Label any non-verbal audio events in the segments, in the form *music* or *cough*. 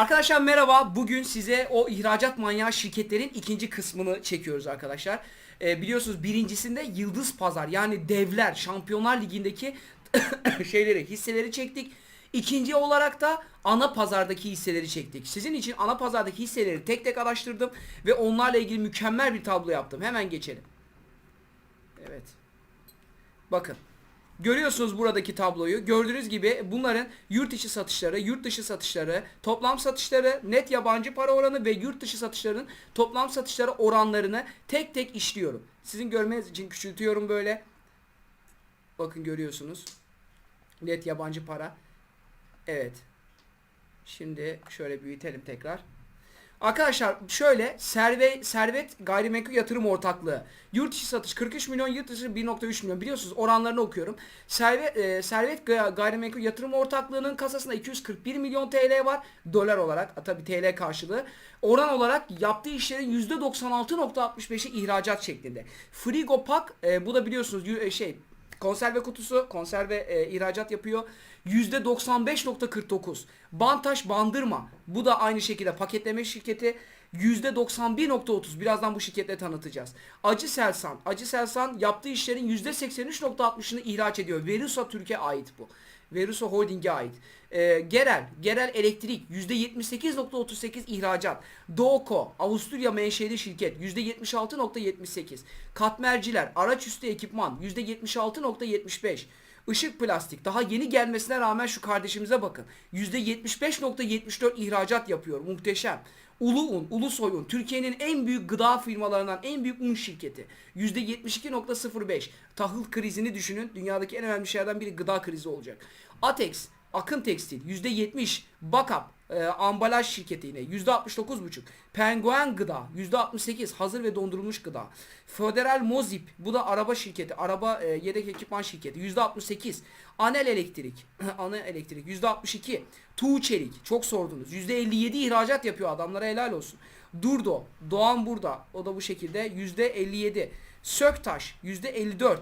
Arkadaşlar merhaba. Bugün size o ihracat manyağı şirketlerin ikinci kısmını çekiyoruz arkadaşlar. Ee, biliyorsunuz birincisinde Yıldız Pazar yani devler Şampiyonlar Ligi'ndeki *coughs* şeyleri hisseleri çektik. İkinci olarak da ana pazardaki hisseleri çektik. Sizin için ana pazardaki hisseleri tek tek araştırdım ve onlarla ilgili mükemmel bir tablo yaptım. Hemen geçelim. Evet. Bakın. Görüyorsunuz buradaki tabloyu. Gördüğünüz gibi bunların yurt içi satışları, yurt dışı satışları, toplam satışları, net yabancı para oranı ve yurt dışı satışların toplam satışları oranlarını tek tek işliyorum. Sizin görmeniz için küçültüyorum böyle. Bakın görüyorsunuz. Net yabancı para. Evet. Şimdi şöyle büyütelim tekrar. Arkadaşlar şöyle servet, servet gayrimenkul yatırım ortaklığı. Yurt içi satış 43 milyon, yurt dışı 1.3 milyon. Biliyorsunuz oranlarını okuyorum. Servet, e, servet Gay- gayrimenkul yatırım ortaklığının kasasında 241 milyon TL var. Dolar olarak a, tabii TL karşılığı. Oran olarak yaptığı işlerin %96.65'i ihracat şeklinde. Frigopak e, bu da biliyorsunuz e, şey Konserve kutusu, konserve e, ihracat yapıyor. %95.49. Bantaş Bandırma. Bu da aynı şekilde paketleme şirketi. %91.30. Birazdan bu şirketle tanıtacağız. Acı Selsan. Acı Selsan yaptığı işlerin %83.60'ını ihraç ediyor. Verusa Türkiye ait bu. Verusa Holding'e ait. Ee, Gerel, Gerel Elektrik %78.38 ihracat. Doğuko, Avusturya menşeli şirket %76.78. Katmerciler, araç üstü ekipman %76.75. Işık plastik daha yeni gelmesine rağmen şu kardeşimize bakın. %75.74 ihracat yapıyor. Muhteşem. Ulu Un, Ulusoy Un Türkiye'nin en büyük gıda firmalarından en büyük un şirketi. %72.05. Tahıl krizini düşünün. Dünyadaki en önemli şeylerden biri gıda krizi olacak. Atex, Akın Tekstil %70. Bakap, e, ambalaj şirketi yine %69,5. Penguen Gıda %68 hazır ve dondurulmuş gıda. Federal Mozip bu da araba şirketi, araba e, yedek ekipman şirketi %68. Anel Elektrik, *clears throat* Anel Elektrik %62. Tuğ Çelik çok sordunuz. %57 ihracat yapıyor adamlara helal olsun. Durdo, Doğan burada o da bu şekilde %57. Söktaş %54.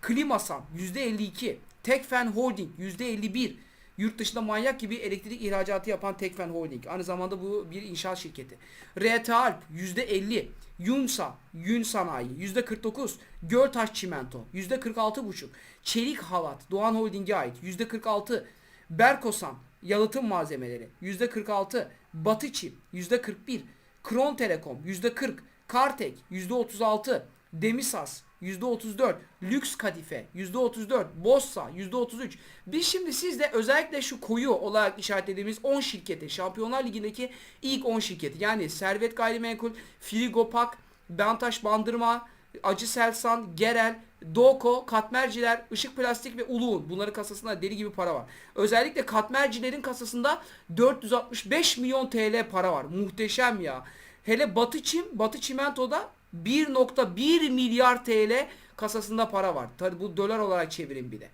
Klimasan %52. Tekfen Holding %51. Yurt dışında manyak gibi elektrik ihracatı yapan Tekfen Holding. Aynı zamanda bu bir inşaat şirketi. RT Alp %50. Yunsa, Yün Sanayi %49. Göltaş Çimento %46,5. Çelik Halat, Doğan Holding'e ait %46. Berkosan, yalıtım malzemeleri %46. Batı Çim %41. Kron Telekom %40. Kartek %36. Demisas %34, Lüks Kadife %34, Bossa %33. Biz şimdi sizde özellikle şu koyu olarak işaretlediğimiz 10 şirketi, Şampiyonlar Ligi'ndeki ilk 10 şirketi yani Servet Gayrimenkul, Frigopak, Bantaş Bandırma, Acı Selsan, Gerel, Doko, Katmerciler, Işık Plastik ve Uluğun. Bunların kasasında deli gibi para var. Özellikle Katmercilerin kasasında 465 milyon TL para var. Muhteşem ya. Hele Batı Çim, Batı Çimento'da 1.1 milyar TL kasasında para var. Tabi bu dolar olarak çevirin bir de.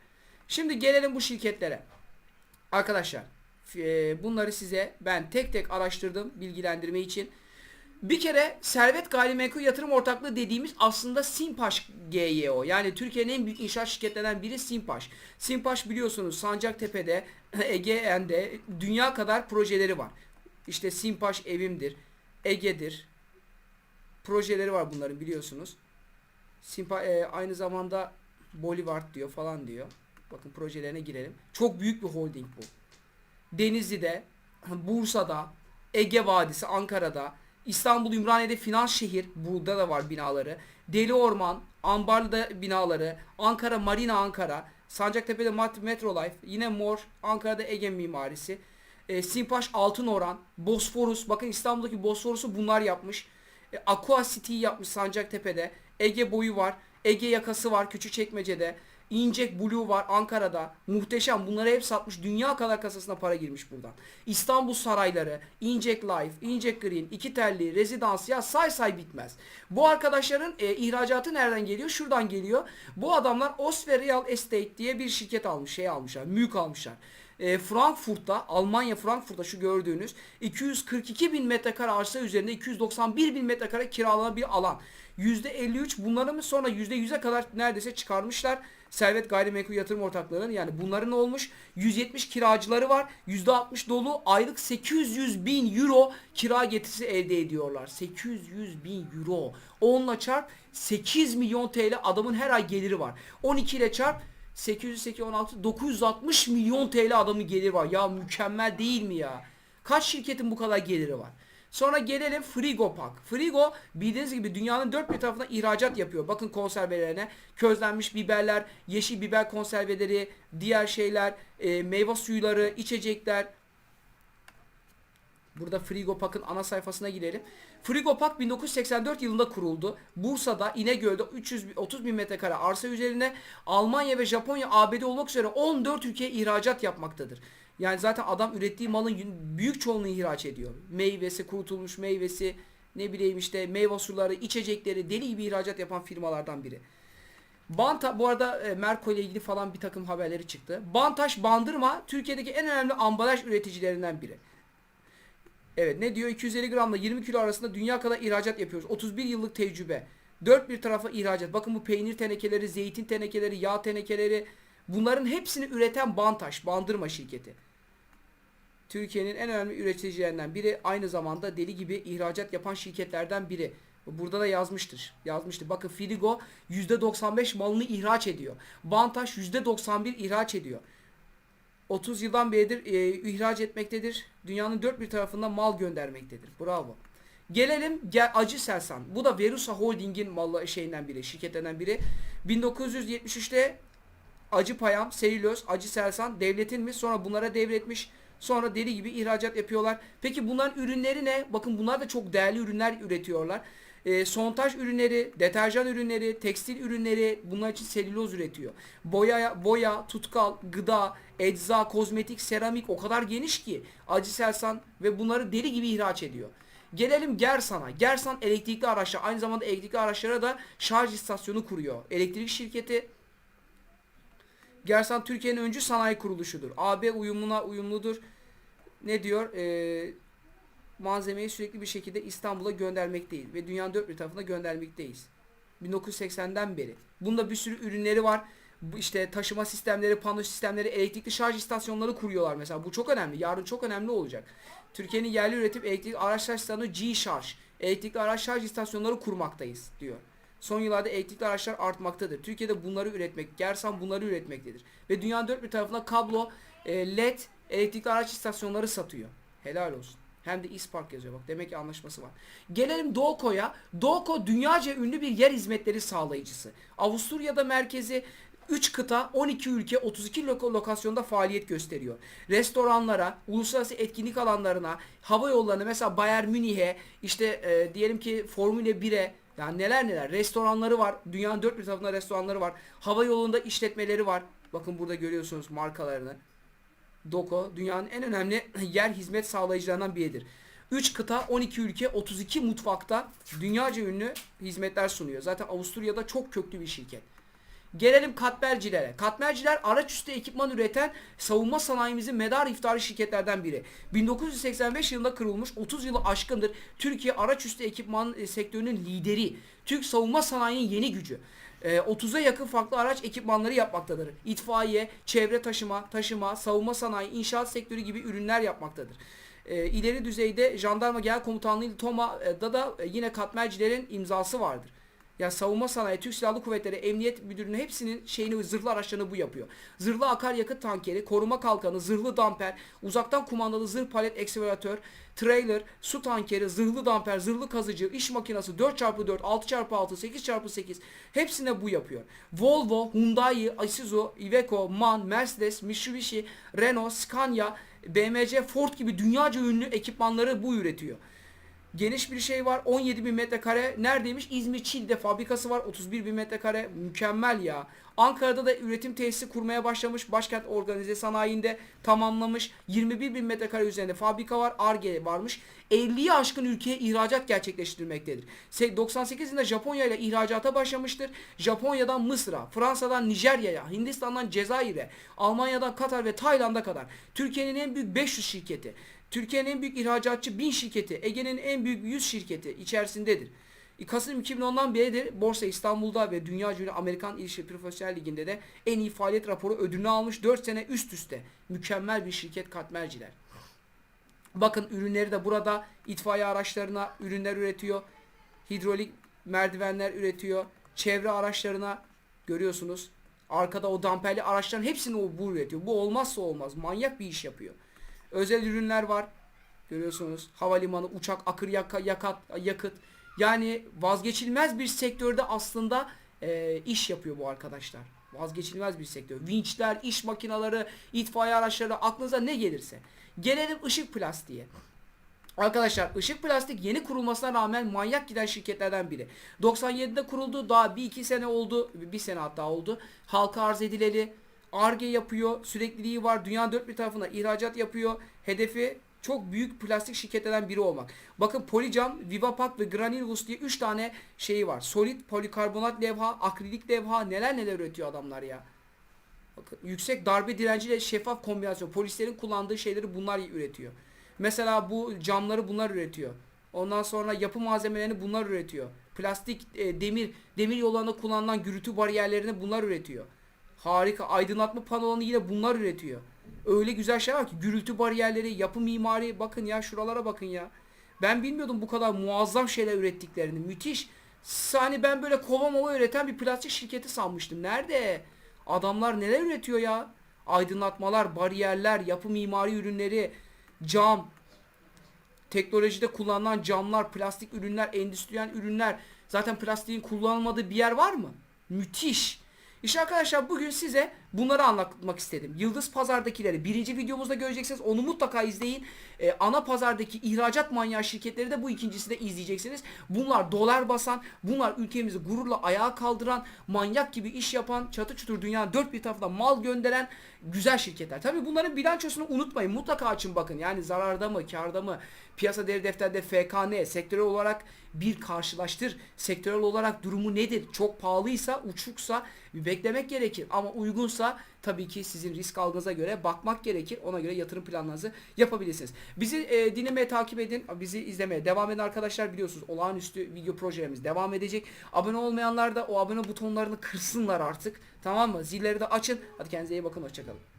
Şimdi gelelim bu şirketlere. Arkadaşlar e, bunları size ben tek tek araştırdım bilgilendirme için. Bir kere Servet Gayrimenkul Yatırım Ortaklığı dediğimiz aslında Simpaş GYO. Yani Türkiye'nin en büyük inşaat şirketlerinden biri Simpaş. Simpaş biliyorsunuz Sancaktepe'de, *clears throat* Ege'nde dünya kadar projeleri var. İşte Simpaş evimdir, Ege'dir, projeleri var bunların biliyorsunuz. Simpa, e, aynı zamanda Bolivard diyor falan diyor. Bakın projelerine girelim. Çok büyük bir holding bu. Denizli'de, Bursa'da, Ege Vadisi, Ankara'da, İstanbul Ümraniye'de finans şehir, burada da var binaları. Deli Orman, Ambarlı'da binaları, Ankara Marina Ankara, Sancaktepe'de Metro Life, yine Mor, Ankara'da Ege mimarisi. E, Simpaş Altın Oran, Bosforus, bakın İstanbul'daki Bosforus'u bunlar yapmış. E, Aqua City'yi yapmış Sancaktepe'de. Ege boyu var. Ege yakası var Küçükçekmece'de. İncek Blue var Ankara'da. Muhteşem. Bunları hep satmış. Dünya kadar kasasına para girmiş buradan. İstanbul Sarayları, İncek Life, İncek Green, İki Telli, Rezidans ya say say bitmez. Bu arkadaşların e, ihracatı nereden geliyor? Şuradan geliyor. Bu adamlar Osve Real Estate diye bir şirket almış. Şey almışlar. Mülk almışlar e, Frankfurt'ta Almanya Frankfurt'ta şu gördüğünüz 242 bin metrekare arsa üzerinde 291 bin metrekare kiralanan bir alan. %53 bunları mı sonra %100'e kadar neredeyse çıkarmışlar. Servet Gayrimenkul Yatırım Ortakları'nın yani bunların olmuş 170 kiracıları var. %60 dolu aylık 800 bin euro kira getirisi elde ediyorlar. 800 bin euro. 10'la çarp 8 milyon TL adamın her ay geliri var. 12 ile çarp 800, 8, 16, 960 milyon TL adamın geliri var. Ya mükemmel değil mi ya? Kaç şirketin bu kadar geliri var? Sonra gelelim Frigo Pack. Frigo bildiğiniz gibi dünyanın dört bir tarafına ihracat yapıyor. Bakın konservelerine közlenmiş biberler, yeşil biber konserveleri, diğer şeyler, e, meyve suyuları, içecekler. Burada Frigo Pack'ın ana sayfasına girelim. Frigo Pack 1984 yılında kuruldu. Bursa'da İnegöl'de 330 bin metrekare arsa üzerine Almanya ve Japonya ABD olmak üzere 14 ülkeye ihracat yapmaktadır. Yani zaten adam ürettiği malın büyük çoğunluğunu ihraç ediyor. Meyvesi, kurutulmuş meyvesi, ne bileyim işte meyve suları, içecekleri deli gibi ihracat yapan firmalardan biri. Banta bu arada e, ile ilgili falan bir takım haberleri çıktı. Bantaş Bandırma Türkiye'deki en önemli ambalaj üreticilerinden biri. Evet ne diyor? 250 gramla 20 kilo arasında dünya kadar ihracat yapıyoruz. 31 yıllık tecrübe. Dört bir tarafa ihracat. Bakın bu peynir tenekeleri, zeytin tenekeleri, yağ tenekeleri bunların hepsini üreten Bantaş, Bandırma şirketi. Türkiye'nin en önemli üreticilerinden biri aynı zamanda deli gibi ihracat yapan şirketlerden biri. Burada da yazmıştır. Yazmıştır. Bakın Frigo %95 malını ihraç ediyor. Bantaş %91 ihraç ediyor. 30 yıldan beridir e, ihraç etmektedir. Dünyanın dört bir tarafından mal göndermektedir. Bravo. Gelelim gel, Acı Selsan. Bu da Verusa Holding'in malı şeyinden biri, şirketlerinden biri. 1973'te Acı Payam, Selüloz, Acı Selsan devletin mi? Sonra bunlara devretmiş. Sonra deli gibi ihracat yapıyorlar. Peki bunların ürünleri ne? Bakın bunlar da çok değerli ürünler üretiyorlar. E, sontaj ürünleri, deterjan ürünleri, tekstil ürünleri bunlar için selüloz üretiyor. Boya, boya, tutkal, gıda, ecza, kozmetik, seramik o kadar geniş ki Acı ve bunları deli gibi ihraç ediyor. Gelelim Gersan'a. Gersan elektrikli araçlar aynı zamanda elektrikli araçlara da şarj istasyonu kuruyor. Elektrik şirketi Gersan Türkiye'nin öncü sanayi kuruluşudur. AB uyumuna uyumludur. Ne diyor? Ee, malzemeyi sürekli bir şekilde İstanbul'a göndermekteyiz ve dünyanın dört bir tarafına göndermekteyiz. 1980'den beri. Bunda bir sürü ürünleri var. İşte taşıma sistemleri, pano sistemleri, elektrikli şarj istasyonları kuruyorlar mesela. Bu çok önemli. Yarın çok önemli olacak. Türkiye'nin yerli üretip elektrikli araç şarj istasyonu G-Charge. Elektrikli araç şarj istasyonları kurmaktayız diyor. Son yıllarda elektrikli araçlar artmaktadır. Türkiye'de bunları üretmek, Gersan bunları üretmektedir. Ve dünyanın dört bir tarafına kablo, e, led, elektrikli araç istasyonları satıyor. Helal olsun. Hem de İspark yazıyor bak. Demek ki anlaşması var. Gelelim Dolko'ya. Dolko dünyaca ünlü bir yer hizmetleri sağlayıcısı. Avusturya'da merkezi 3 kıta 12 ülke 32 lok- lokasyonda faaliyet gösteriyor. Restoranlara, uluslararası etkinlik alanlarına, hava yollarına mesela Bayern Münih'e, işte e, diyelim ki Formula 1'e yani neler neler restoranları var. Dünyanın dört bir tarafında restoranları var. Hava yolunda işletmeleri var. Bakın burada görüyorsunuz markalarını. Doko dünyanın en önemli *clears throat* yer hizmet sağlayıcılarından biridir. 3 kıta 12 ülke 32 mutfakta dünyaca ünlü hizmetler sunuyor. Zaten Avusturya'da çok köklü bir şirket. Gelelim katmercilere. Katmerciler araç üstü ekipman üreten savunma sanayimizin medar iftarı şirketlerden biri. 1985 yılında kurulmuş 30 yılı aşkındır Türkiye araç üstü ekipman e, sektörünün lideri. Türk savunma sanayinin yeni gücü. E, 30'a yakın farklı araç ekipmanları yapmaktadır. İtfaiye, çevre taşıma, taşıma, savunma sanayi, inşaat sektörü gibi ürünler yapmaktadır. E, ileri düzeyde jandarma genel komutanlığı TOMA'da da e, yine katmercilerin imzası vardır. Ya savunma sanayi, Türk Silahlı Kuvvetleri, Emniyet Müdürlüğü'nün hepsinin şeyini zırhlı araçlarını bu yapıyor. Zırhlı akaryakıt tankeri, koruma kalkanı, zırhlı damper, uzaktan kumandalı zırh palet ekskavatör, trailer, su tankeri, zırhlı damper, zırhlı kazıcı, iş makinesi 4x4, 6x6, 8x8 hepsine bu yapıyor. Volvo, Hyundai, Isuzu, Iveco, MAN, Mercedes, Mitsubishi, Renault, Scania, BMC, Ford gibi dünyaca ünlü ekipmanları bu üretiyor. Geniş bir şey var. 17 bin metrekare. Neredeymiş? İzmir Çil'de fabrikası var. 31 bin metrekare. Mükemmel ya. Ankara'da da üretim tesisi kurmaya başlamış. Başkent organize sanayinde tamamlamış. 21 bin metrekare üzerinde fabrika var. Arge varmış. 50'yi aşkın ülkeye ihracat gerçekleştirmektedir. Se- 98 yılında Japonya ile ihracata başlamıştır. Japonya'dan Mısır'a, Fransa'dan Nijerya'ya, Hindistan'dan Cezayir'e, Almanya'dan Katar ve Tayland'a kadar. Türkiye'nin en büyük 500 şirketi. Türkiye'nin en büyük ihracatçı 1000 şirketi, Ege'nin en büyük 100 şirketi içerisindedir. Kasım 2010'dan beridir Borsa İstanbul'da ve Dünya Ünlü Amerikan İlişki Profesyonel Ligi'nde de en iyi faaliyet raporu ödülünü almış 4 sene üst üste. Mükemmel bir şirket katmerciler. Bakın ürünleri de burada itfaiye araçlarına ürünler üretiyor. Hidrolik merdivenler üretiyor. Çevre araçlarına görüyorsunuz. Arkada o damperli araçların hepsini o bu üretiyor. Bu olmazsa olmaz. Manyak bir iş yapıyor. Özel ürünler var. Görüyorsunuz. Havalimanı, uçak, akır yaka, yakat, yakıt. Yani vazgeçilmez bir sektörde aslında e, iş yapıyor bu arkadaşlar. Vazgeçilmez bir sektör. Vinçler, iş makineleri, itfaiye araçları aklınıza ne gelirse. Gelelim ışık plastiğe. Arkadaşlar ışık plastik yeni kurulmasına rağmen manyak giden şirketlerden biri. 97'de kuruldu daha bir iki sene oldu bir sene hatta oldu. Halka arz edileli ARGE yapıyor sürekliliği var dünya dört bir tarafına ihracat yapıyor. Hedefi çok büyük plastik şirketlerden biri olmak. Bakın Polycam, Vivapak ve Granulus diye 3 tane şeyi var. Solid polikarbonat levha, akrilik levha neler neler üretiyor adamlar ya. Bakın yüksek darbe direnciyle şeffaf kombinasyon. Polislerin kullandığı şeyleri bunlar üretiyor. Mesela bu camları bunlar üretiyor. Ondan sonra yapı malzemelerini bunlar üretiyor. Plastik, e, demir, demir yollarında kullanılan gürültü bariyerlerini bunlar üretiyor. Harika. Aydınlatma panolarını yine bunlar üretiyor. Öyle güzel şey var ki gürültü bariyerleri, yapı mimari bakın ya şuralara bakın ya. Ben bilmiyordum bu kadar muazzam şeyler ürettiklerini. Müthiş. Hani ben böyle kova mova üreten bir plastik şirketi sanmıştım. Nerede? Adamlar neler üretiyor ya? Aydınlatmalar, bariyerler, yapı mimari ürünleri, cam, teknolojide kullanılan camlar, plastik ürünler, endüstriyel ürünler. Zaten plastiğin kullanılmadığı bir yer var mı? Müthiş. İşte arkadaşlar bugün size bunları anlatmak istedim. Yıldız Pazar'dakileri birinci videomuzda göreceksiniz. Onu mutlaka izleyin. Ee, ana pazardaki ihracat manyağı şirketleri de bu ikincisi de izleyeceksiniz. Bunlar dolar basan, bunlar ülkemizi gururla ayağa kaldıran, manyak gibi iş yapan, çatı çutur dünyanın dört bir tarafına mal gönderen güzel şirketler. Tabi bunların bilançosunu unutmayın. Mutlaka açın bakın. Yani zararda mı, karda mı, piyasa değeri defterde FKN, sektörel olarak bir karşılaştır. Sektörel olarak durumu nedir? Çok pahalıysa, uçuksa bir beklemek gerekir. Ama uygunsa tabii ki sizin risk algınıza göre bakmak gerekir. Ona göre yatırım planlarınızı yapabilirsiniz. Bizi e, dinlemeye takip edin. Bizi izlemeye devam edin arkadaşlar. Biliyorsunuz olağanüstü video projelerimiz devam edecek. Abone olmayanlar da o abone butonlarını kırsınlar artık. Tamam mı? Zilleri de açın. Hadi kendinize iyi bakın. Hoşçakalın.